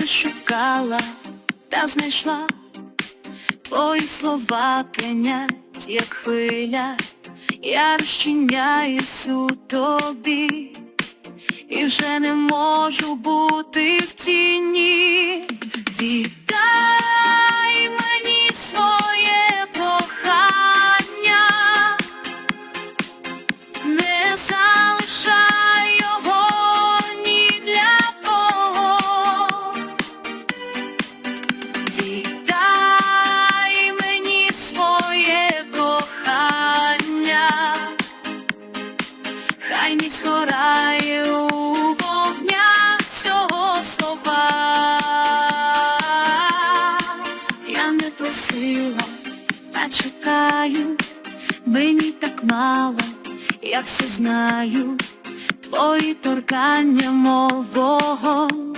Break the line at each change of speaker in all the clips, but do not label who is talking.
Не шукала та знайшла. Твої слова п'янять, як хвиля, я розчиняюсь у тобі, і вже не можу бути в тіні. Просила, та чекаю, мені так мало, я все знаю, твої торкання, мов вогонь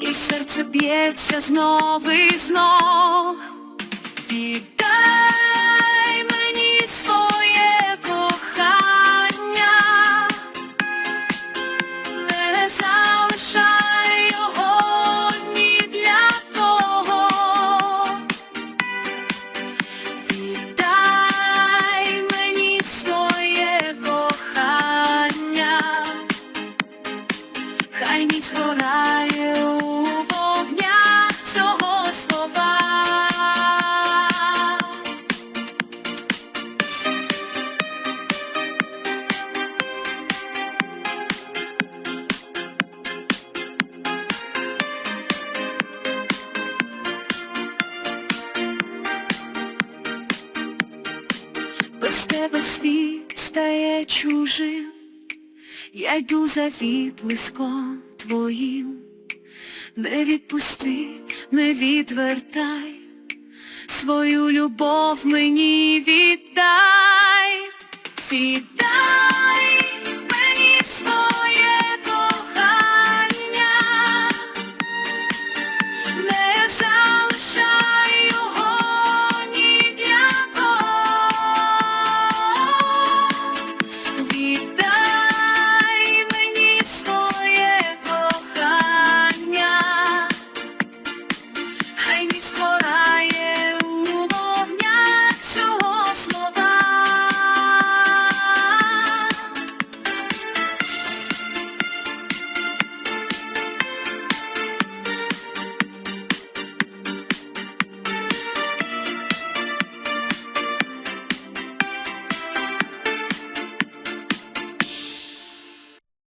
і серце б'ється знов і знов. Без тебе світ стає чужим. Я йду за відблиском твоїм, не відпусти, не відвертай, свою любов мені віддай, віддай.